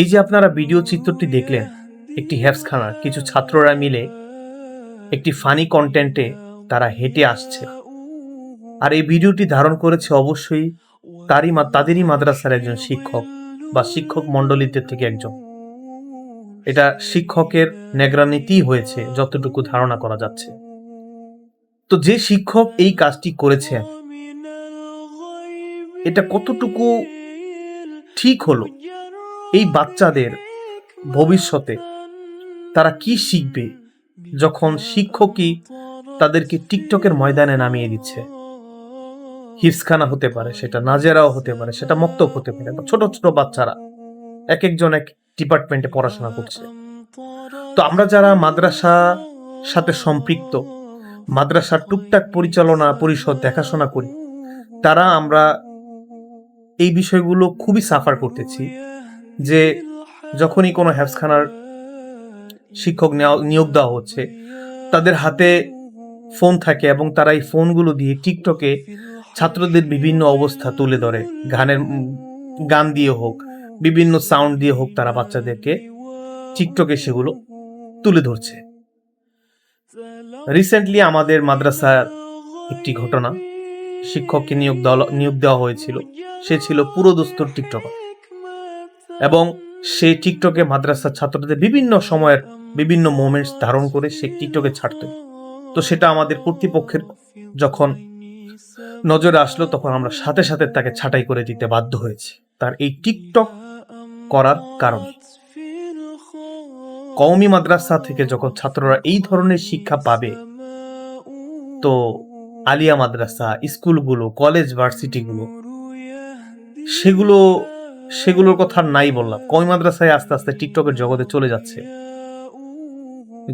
এই যে আপনারা ভিডিও চিত্রটি দেখলেন, একটি হ্যাপসখানার কিছু ছাত্ররা মিলে একটি ফানি কন্টেন্টে তারা হেঁটে আসছে। আর এই ভিডিওটি ধারণ করেছে অবশ্যই তারই তাদেরই মাদ্রাসার একজন শিক্ষক বা শিক্ষক মণ্ডলীদের থেকে একজন। এটা শিক্ষকের নেগরানিতেই হয়েছে, যতটুকু ধারণা করা যাচ্ছে। তো যে শিক্ষক এই কাজটি করেছেন, এটা কতটুকু ঠিক হলো? এই বাচ্চাদের ভবিষ্যতে তারা কি শিখবে যখন শিক্ষকই তাদেরকে টিকটকের ময়দানে নামিয়ে দিচ্ছে? হিফসখানা হতে পারে, সেটা নাজেরাও হতে পারে, সেটা মক্তব হতে পারে ছোট ছোট বাচ্চারা, এক একজন এক ডিপার্টমেন্টে পড়াশোনা করছে। তো আমরা যারা মাদ্রাসা সাথে সম্পৃক্ত, মাদ্রাসার টুকটাক পরিচালনা পরিষদ দেখাশোনা করি, তারা আমরা এই বিষয়গুলো খুবই সাফার করতেছি যে যখনই কোনো হ্যাপসখানার শিক্ষক নিয়োগ দেওয়া হচ্ছে, তাদের হাতে ফোন থাকে এবং তারা এই ফোনগুলো দিয়ে টিকটকে ছাত্রদের বিভিন্ন অবস্থা তুলে ধরে, গানের গান দিয়ে হোক বিভিন্ন সাউন্ড দিয়ে হোক তারা বাচ্চাদেরকে টিকটকে সেগুলো তুলে ধরছে। রিসেন্টলি আমাদের মাদ্রাসার একটি ঘটনা, শিক্ষককে নিয়োগ দেওয়া নিয়োগ দেওয়া হয়েছিল। সে ছিল পুরো পুরোদস্তুর টিকটকার এবং সে টিকটকে মাদ্রাসার ছাত্রদের বিভিন্ন সময়ের বিভিন্ন মোমেন্টস ধারণ করে সে টিকটকে ছাড়তো। তো সেটা আমাদের কর্তৃপক্ষের যখন নজরে আসলো, তখন আমরা সাথে সাথে তাকে ছাঁটাই করে দিতে বাধ্য হয়েছি। তার এই টিকটক করার কারণ। কওমি মাদ্রাসা থেকে যখন ছাত্ররা এই ধরনের শিক্ষা পাবে, তো আলিয়া মাদ্রাসা, স্কুলগুলো, কলেজ, ভার্সিটিগুলো, সেগুলো, সেগুলোর কথা নাই বললাম। কই মাদ্রাসায় আস্তে আস্তে টিকটকের জগতে চলে যাচ্ছে।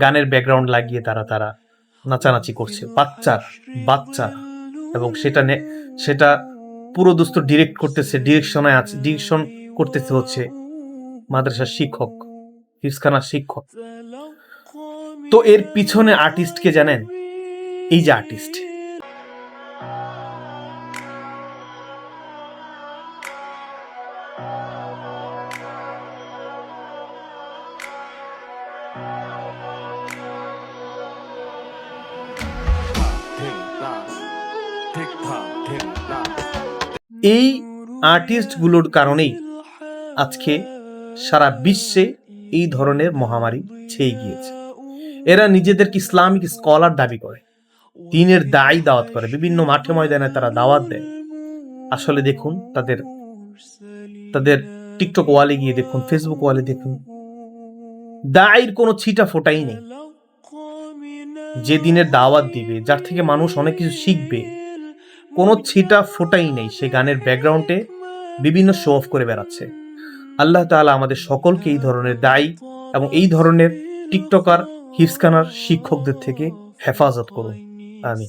গানের ব্যাকগ্রাউন্ড লাগিয়ে তারা তারা নাচানাচি করছে। বাচ্চার বাচ্চা এবং সেটা সেটা পুরো দোস্ত ডিরেক্ট করতেছে ডিরেকশনে আছে ডিরেকশন করতেছে হচ্ছে মাদ্রাসার শিক্ষক হিফসখানার শিক্ষক। তো এর পিছনে আর্টিস্ট কে জানেন? এই যে আর্টিস্ট এই আর্টিস্টগুলোর কারণেই আজকে সারা বিশ্বে এই ধরনের মহামারী ছেয়ে গিয়েছে। এরা নিজেদেরকে ইসলামিক স্কলার দাবি করে। দিনের দায় দাওয়াত করে। বিভিন্ন মাঠে ময়দানে তারা দাওয়াত দেয়। আসলে দেখুন, তাদের তাদের টিকটক ওয়ালে গিয়ে দেখুন, ফেসবুক ওয়ালে দেখুন, দায়ের কোনো ছিটা ফোটাই নেই। যে দিনের দাওয়াত দিবে, যার থেকে মানুষ অনেক কিছু শিখবে, কোনো ছিটা ফোটাই নেই। সে গানের ব্যাকগ্রাউন্ডে বিভিন্ন শো অফ করে বেড়াচ্ছে। আল্লাহ তালা আমাদের সকলকে এই ধরনের দায়ী এবং এই ধরনের টিকটকার হিফসখানার শিক্ষকদের থেকে হেফাজত করুন। আমি